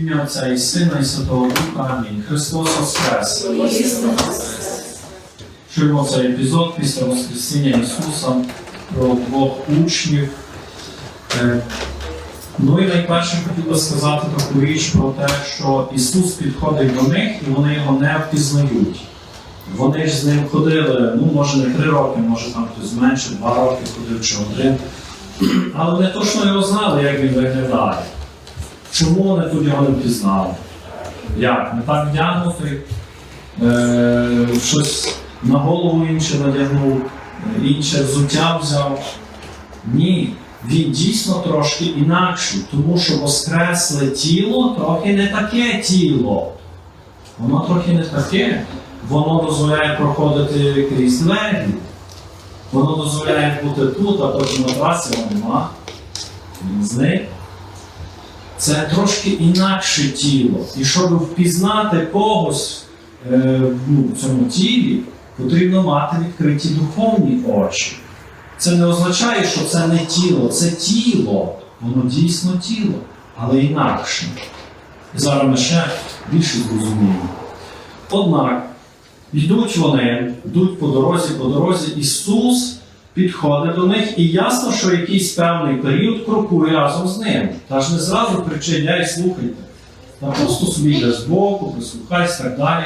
Ім'я Отця і Сина, і Святого Духа. Амінь. Христос Воскрес! Чуємо цей епізод після Воскресіння Ісуса про двох учнів. Е, Ну і найперше хотів би сказати таку річ про те, що Ісус підходить до них і вони його не впізнають. Вони ж з ним ходили, ну може не три роки, може там хтось менше, два роки ходив чи один. Але вони точно його знали, як він виглядає. Чому вони тут його не впізнали? Як? Не так вдягнутий, е, щось на голову інше надягнув, інше взуття взяв. Ні, він дійсно трошки інакший, тому що воскресле тіло трохи не таке тіло. Воно трохи не таке. Воно дозволяє проходити крізь двері. Воно дозволяє бути тут, а потім на трасі нема. Він зник. Це трошки інакше тіло. І щоб впізнати когось е, ну, в цьому тілі, потрібно мати відкриті духовні очі. Це не означає, що це не тіло, це тіло. Воно дійсно тіло, але інакше. Зараз ми ще більше зрозуміємо. Однак, йдуть вони, йдуть по дорозі, по дорозі, Ісус підходить до них, і ясно, що якийсь певний період крокує разом з ним. Та ж не зразу причиняй, слухайте. Та просто собі йде збоку, прислухайся так далі.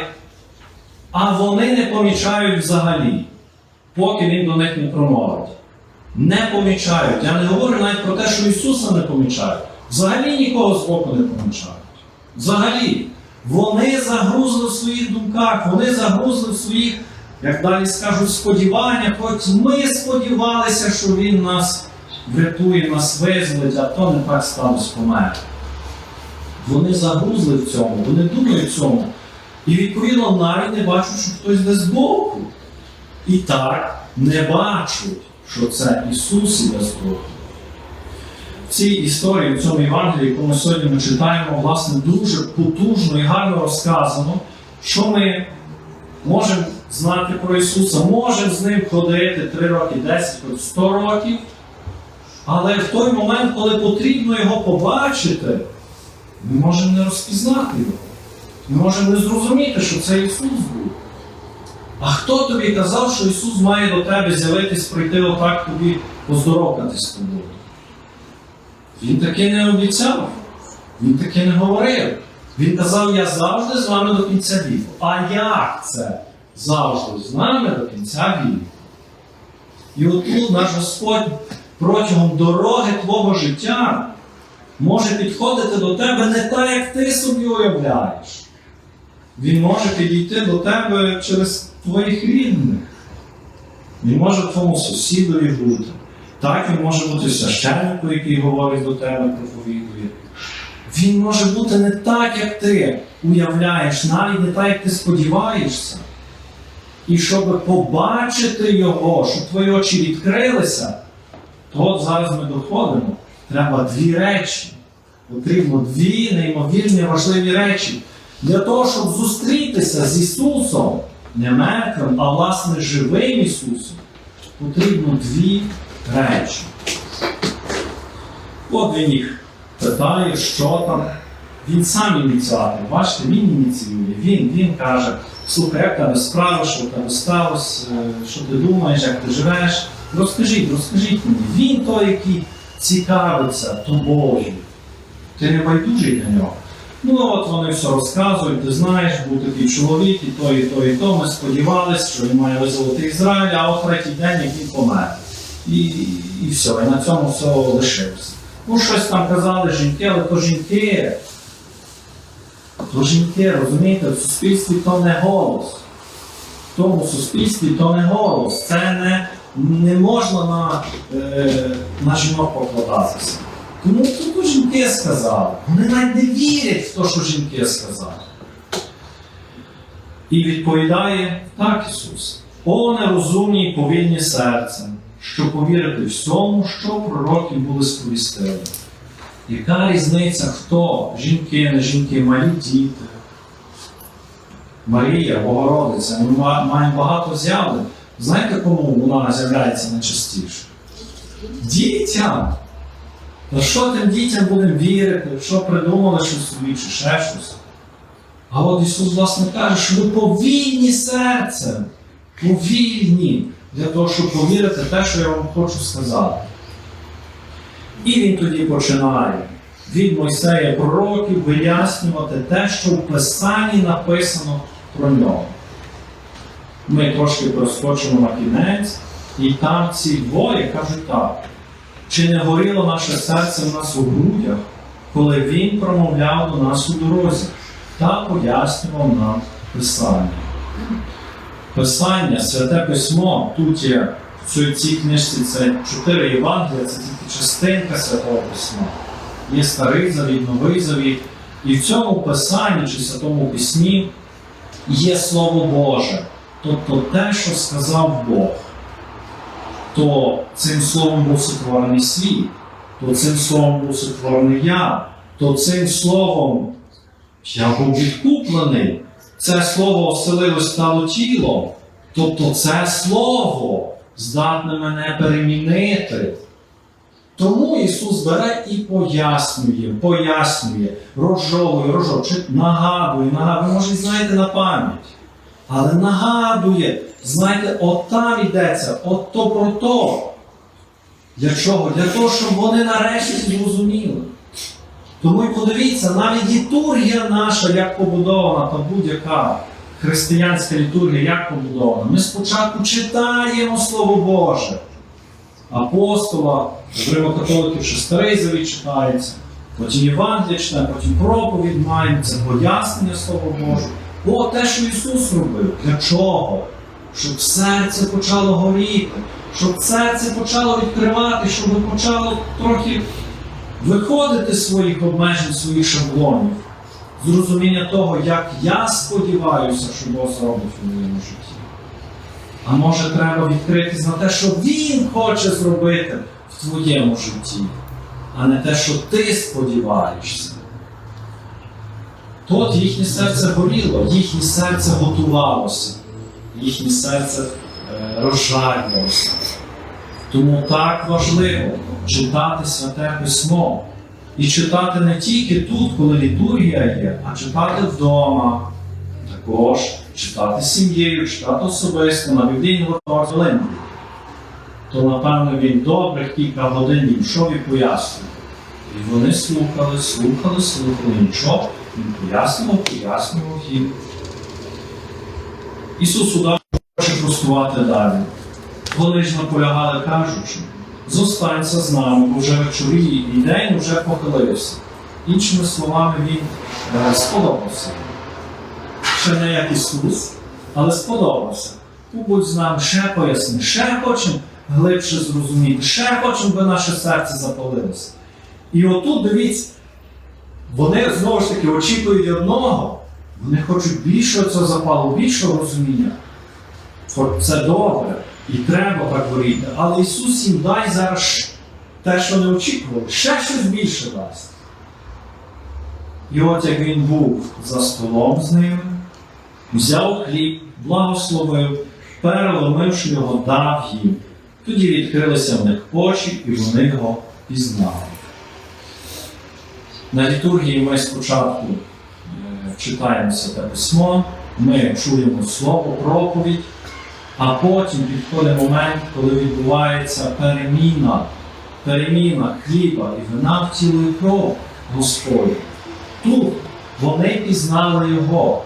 А вони не помічають взагалі, поки він до них не промовить. Не помічають. Я не говорю навіть про те, що Ісуса не помічають. Взагалі нікого збоку не помічають. Взагалі. Вони загрузли в своїх думках, вони загрузли в своїх, як далі скажуть, сподіваннях. Хоч ми сподівалися, що Він нас врятує, нас визволить, а то не так сталося помер. Вони загрузли в цьому, вони думають в цьому. І відповідно навіть не бачать, що хтось йде збоку. І так не бачать, що це Ісус іде збоку. В цій історії, в цьому Євангелії, яку ми сьогодні ми читаємо, власне, дуже потужно і гарно розказано, що ми можемо знати про Ісуса, можемо з ним ходити 3 роки, 10, хоч 100 років. Але в той момент, коли потрібно його побачити, ми можемо не розпізнати його. Ми можемо не зрозуміти, що це Ісус був. А хто тобі казав, що Ісус має до тебе з'явитись, прийти отак тобі поздоровкатись з тобою? Він таки не обіцяв, він таки не говорив. Він казав, я завжди з вами до кінця віку. А як це завжди з нами до кінця віку? І отут наш Господь протягом дороги твого життя може підходити до тебе не так, як ти собі уявляєш. Він може підійти до тебе через твоїх рідних. Він може твоєму сусідові бути. Так, він може бути священнику, який говорить до тебе, проповідує. Він може бути не так, як ти уявляєш, навіть не так, як ти сподіваєшся. І щоб побачити його, щоб твої очі відкрилися, то зараз ми доходимо. Треба дві речі. Потрібно дві неймовірні важливі речі. Для того, щоб зустрітися з Ісусом, не мертвим, а власне живим Ісусом, потрібно дві речі. От він їх питає, що там. Він сам ініціатор. Бачите, він ініціює. Він, він каже, слухай, як тебе справа, що тебе сталося, е, що ти думаєш, як ти живеш. Розкажіть, розкажіть мені. Він той, який цікавиться тобою. Ти не байдужий для нього. Ну от вони все розказують, ти знаєш, був такий чоловік, і то, і то, і то. Ми сподівалися, що він має визволити Ізраїль, а от третій день як він помер. І, і все, і на цьому все лишився. Ну, щось там казали жінки, але то жінки. То жінки, розумієте, в суспільстві то не голос. В тому суспільстві то не голос. Це не, не можна на, е, на жінок покладатися. Тому тут жінки сказали. Вони навіть не вірять в те, що жінки сказали. І відповідає так Ісус. О нерозумні й повільні серцем, що повірити всьому, що пророки були сповістили. Яка різниця, хто? Жінки, не жінки, малі діти. Марія, Богородиця, ми маємо багато з'явлень. Знаєте, кому вона з'являється найчастіше? Дітям. Та що тим дітям будемо вірити, що придумали щось собі, чи ще щось. А от Ісус, власне, каже, що ви повільні серцем, повільні для того, щоб повірити те, що я вам хочу сказати. І він тоді починає від Мойсея пророків вияснювати те, що в Писанні написано про нього. Ми трошки проскочимо на кінець, і там ці двоє кажуть так. Чи не горіло наше серце в нас у грудях, коли він промовляв до нас у дорозі та пояснював нам Писання? Писання, святе письмо, тут є в цій- книжці це чотири Євангелія, це тільки частинка святого письма. Є старий завіт, новий завіт. І в цьому писанні чи святому письмі є Слово Боже, тобто те, що сказав Бог. То цим словом був сотворений світ, то цим словом був сотворений я, то цим словом я був відкуплений. Це слово оселилось стало тілом. Тобто це слово здатне мене перемінити. Тому Ісус бере і пояснює, пояснює, розжовує, чи нагадує, нагадує, може, і знаєте на пам'ять. Але нагадує, знаєте, от там йдеться, от то про то. Для чого? Для того, щоб вони нарешті зрозуміли. Тому і подивіться, навіть літургія наша, як побудована, та будь-яка християнська літургія, як побудована. Ми спочатку читаємо Слово Боже. Апостола, римокатоликів, що старий завіт читається, потім Євангелія читаємо, потім проповідь маємо, це пояснення Слова Божого. О, те, що Ісус робив. Для чого? Щоб серце почало горіти, щоб серце почало відкривати, щоб почало трохи виходити з своїх обмежень, своїх шаблонів, з розуміння того, як я сподіваюся, що Бог зробить у моєму житті. А може треба відкритись на те, що Він хоче зробити в твоєму житті, а не те, що ти сподіваєшся. Тут їхнє серце горіло, їхнє серце готувалося, їхнє серце е, розжарювалося. Тому так важливо читати святе письмо. І читати не тільки тут, коли літургія є, а читати вдома. Також читати сім'єю, читати особисто на біблійній хвилин. То, напевно, він добрих кілька годин їм йшов і пояснював. І вони слухали, слухали, слухали, нічого. Він пояснював, пояснював їм. Ісус удав хоче простувати далі. Вони ж наполягали, кажучи, зостанься з нами, бо вже вечоріє і день вже похилився. Іншими словами, він е, сподобався. Ще не як Ісус, але сподобався. Побудь з нами, ще поясни, ще хочемо глибше зрозуміти, ще хочемо, би наше серце запалилося. І отут дивіться, вони знову ж таки очікують одного, вони хочуть більшого цього запалу, більшого розуміння. Це добре і треба так горіти. Але Ісус їм дай зараз те, що не очікували, ще щось більше дасть. І от як він був за столом з ними, взяв хліб, благословив, переломивши його, дав їм. Тоді відкрилися в них очі, і вони його пізнали. На літургії ми спочатку е, читаємо Святе Письмо, ми чуємо слово, проповідь, а потім підходить момент, коли відбувається переміна, переміна хліба і вина в тіло і кров Господь. Тут вони пізнали Його,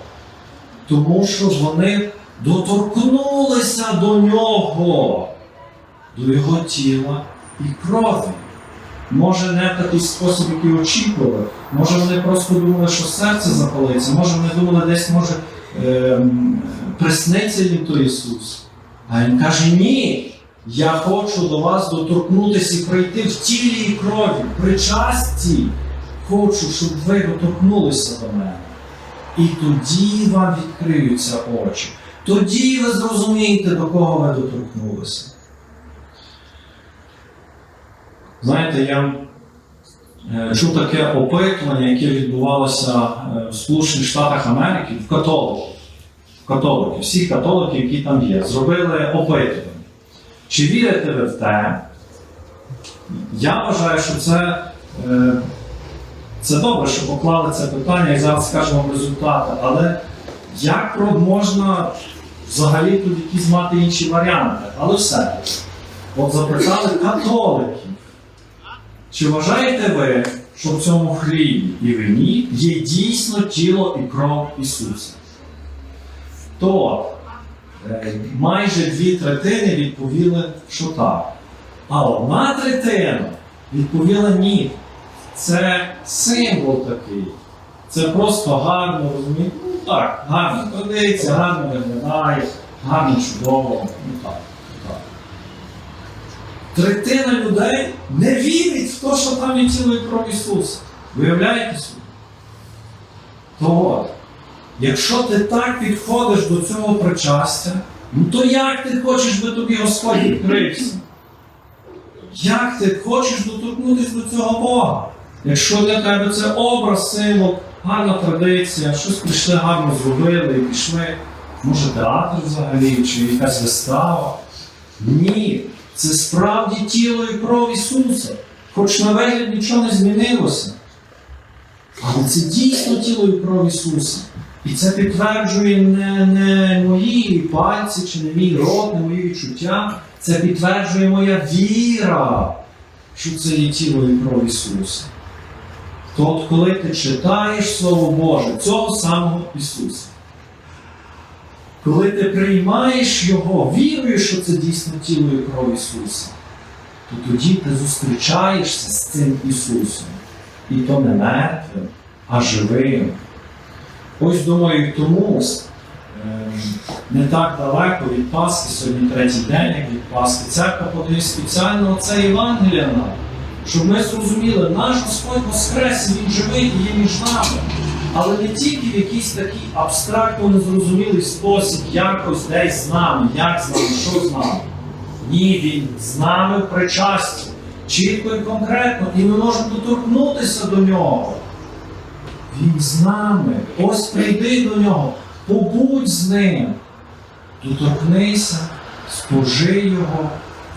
тому що вони доторкнулися до нього, до Його тіла і крові. Може, не в такий спосіб, який очікували. Може, вони просто думали, що серце запалиться, може, вони думали, десь може ем, присниться їм той Ісус. А Він каже, ні, я хочу до вас доторкнутися і прийти в тілі і крові, при часті. Хочу, щоб ви доторкнулися до мене. І тоді вам відкриються очі. Тоді ви зрозумієте, до кого ви доторкнулися. Знаєте, я е, чув таке опитування, яке відбувалося е, в Сполучених Штатах Америки в католиків. Католиків, всіх католиків, які там є, зробили опитування. Чи вірите ви в те? Я вважаю, що це е, це добре, що поклали це питання і зараз скажемо результати, але як можна взагалі тут якісь мати інші варіанти? Але все. От запитали католиків. Чи вважаєте ви, що в цьому хлібі і вині є дійсно тіло і кров Ісуса? То е, майже дві третини відповіли, що так. А одна третина відповіла ні. Це символ такий. Це просто гарно, розумієте? Ну так, гарно традиція, гарно виглядає, гарно чудово. Ну так, так. Третина людей не вірить в те, що там є тіло і кров Ісуса. Виявляєте собі? То от, якщо ти так підходиш до цього причастя, ну то як ти хочеш, би тобі Господь відкрився? Як ти хочеш доторкнутися до цього Бога? Якщо для тебе це образ, символ, гарна традиція, щось прийшли гарно зробили і пішли, може театр взагалі, чи якась вистава. Ні, це справді тіло і кров Ісуса. Хоч на вигляд нічого не змінилося. Але це дійсно тіло і кров Ісуса. І це підтверджує не, не мої пальці, чи не мій рот, не мої відчуття. Це підтверджує моя віра, що це є тіло і кров Ісуса. То от коли ти читаєш Слово Боже, цього самого Ісуса, коли ти приймаєш Його, віруєш, що це дійсно тіло і кров Ісуса, то тоді ти зустрічаєшся з цим Ісусом. І то не мертвим, а живим. Ось думаю, тому ем, не так далеко від Пасхи, сьогодні третій день, як від Пасхи, церква подає спеціально це Євангелія нам, щоб ми зрозуміли, наш Господь Воскрес, Він живий і є між нами. Але не тільки в якийсь такий абстрактно незрозумілий спосіб, якось десь з нами, як з нами, що з нами. Ні, він з нами в причасті, чітко і конкретно, і ми можемо доторкнутися до нього. Він з нами. Ось прийди до нього, побудь з ним. Доторкнися, спожи його,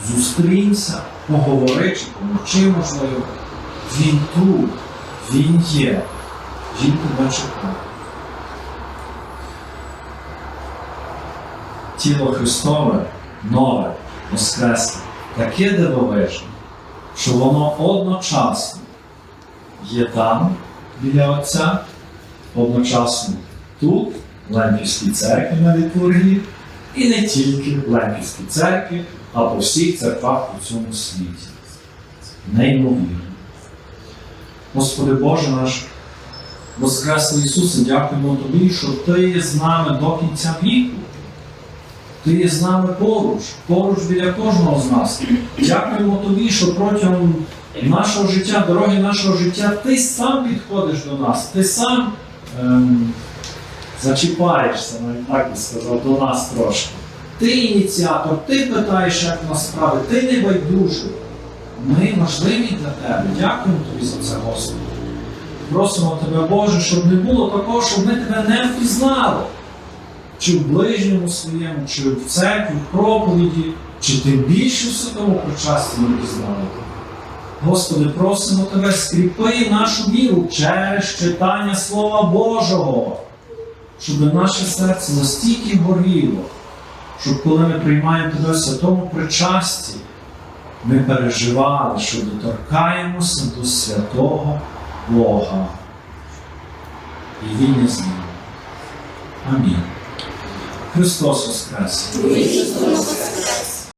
зустрінься, поговори чи помовчи, можливо. Він тут, він є, він тебе чекає. Тіло Христове нове, воскресне, таке дивовижне, що воно одночасно є там, біля Отця, одночасно тут, в Лемпівській церкві на літургії, і не тільки в Лемпівській церкві, а по всіх церквах у цьому світі. Неймовірно. Господи Боже наш, Воскреслий Ісусе, дякуємо Тобі, що Ти є з нами до кінця віку. Ти є з нами поруч, поруч біля кожного з нас. Дякуємо Тобі, що протягом нашого життя, дороги нашого життя, ти сам підходиш до нас, ти сам ем, зачіпаєшся, навіть так би сказав, до нас трошки. Ти ініціатор, ти питаєш, як нас справи, ти не байдужий. Ми важливі для тебе. Дякуємо тобі за це, Господи. Просимо тебе, Боже, щоб не було такого, щоб ми тебе не впізнали. Чи в ближньому своєму, чи в церкві, в проповіді, чи тим більше в святому причасті не пізнали тебе. Господи, просимо Тебе, скріпи нашу віру через читання Слова Божого, щоб наше серце настільки горіло, щоб коли ми приймаємо Тебе в святому причасті, ми переживали, що доторкаємося до святого Бога. І Він не з нами. Амінь. Христос Воскрес! Христос Воскрес!